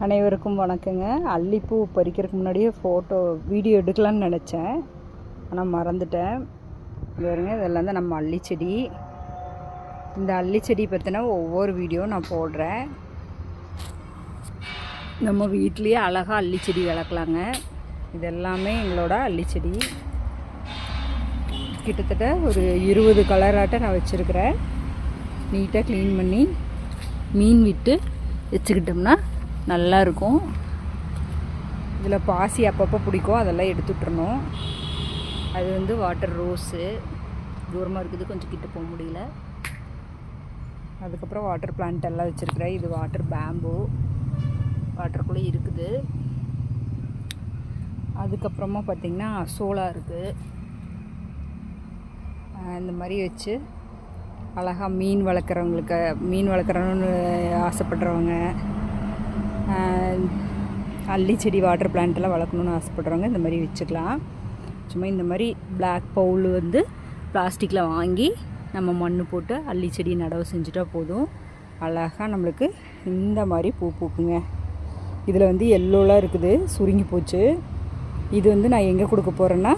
அனைவருக்கும் வணக்கங்க. அல்லிப்பூ பறிக்கிறதுக்கு முன்னாடியே ஃபோட்டோ வீடியோ எடுக்கலாம்னு நினச்சேன். ஆனால் மறந்துட்டேன். இது பாருங்க இதெல்லாம் தான் நம்ம அல்லிச்செடி இந்த அல்லி பற்றின ஒவ்வொரு வீடியோ நான் போடுறேன். நம்ம வீட்லேயே அழகாக அல்லி செடி வளர்க்கலாங்க. இதெல்லாமே எங்களோட அல்லி கிட்டத்தட்ட ஒரு இருபது கலராட்ட நான் வச்சுருக்கிறேன். நீட்டாக க்ளீன் பண்ணி மீன் விட்டு வச்சுக்கிட்டோம்னா நல்லா இருக்கும் இதில் பாசி அப்பப்போ பிடிக்கும் அதெல்லாம் எடுத்து விட்டுறணும் அது வந்து வாட்டர் ரோஸு தூரமாக இருக்குது கொஞ்சம் கிட்ட போக முடியல. அதுக்கப்புறம் வாட்டர் பிளான்ட் எல்லாம் வச்சுருக்கிறேன். இது வாட்டர் பேம்பு வாட்டருக்குள்ளே இருக்குது. அதுக்கப்புறமா பார்த்திங்கன்னா சோளா இருக்குது இந்த மாதிரி வச்சு அழகாக மீன் வளர்க்குறவங்களுக்கு மீன் வளர்க்குறோன்னு ஆசைப்படுறவங்க அல்லி செடி வாட்டர் பிளான்ட்டெல்லாம் வளர்க்கணுன்னு ஆசைப்படுறவங்க இந்த மாதிரி வச்சுக்கலாம். சும்மா இந்த மாதிரி பிளாக் பவுல் வந்து பிளாஸ்டிக்கில் வாங்கி நம்ம மண் போட்டு அல்லி செடி நடவு செஞ்சுட்டா போதும். அழகாக நம்மளுக்கு இந்த மாதிரி பூ பூக்குங்க. இதில் வந்து எல்லோலாம் இருக்குது சுருங்கி போச்சு. இது வந்து நான் எங்கே கொடுக்க போகிறேன்னா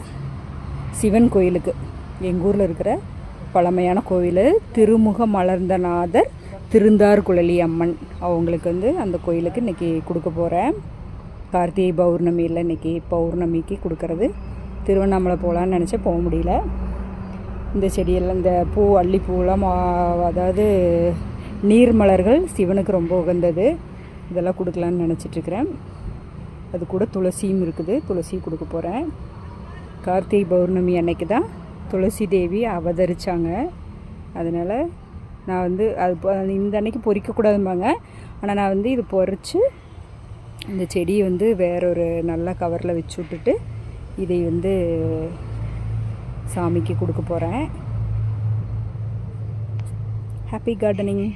சிவன் கோயிலுக்கு. எங்கள் ஊரில் இருக்கிற பழமையான கோவில் திருமுக மலர்ந்தநாதர் திருந்தார் குழலி அம்மன். அவங்களுக்கு வந்து அந்த கோயிலுக்கு இன்றைக்கி கொடுக்க போகிறேன் கார்த்திகை பௌர்ணமியில் இன்றைக்கி பௌர்ணமிக்கு கொடுக்கறது. திருவண்ணாமலை போகலான்னு நினச்சேன் போக முடியல. இந்த செடியெல்லாம் இந்த பூ அள்ளிப்பூலாம் அதாவது நீர்மலர்கள் சிவனுக்கு ரொம்ப உகந்தது. இதெல்லாம் கொடுக்கலான்னு நினச்சிட்ருக்கிறேன் அது கூட துளசியும் இருக்குது. துளசி கொடுக்க போகிறேன் கார்த்திகை பௌர்ணமி அன்னைக்கு தான் துளசி தேவி அவதரித்தாங்க அதனால் நான் வந்து அது இந்த அன்னைக்கு பொறிக்கக்கூடாதும்பாங்க. ஆனால் நான் வந்து இது பொறிச்சு இந்த செடியை வந்து வேறொரு நல்ல கவரில் வச்சு விட்டுட்டு இதை வந்து சாமிக்கு கொடுக்க போகிறேன் ஹாப்பி கார்டனிங்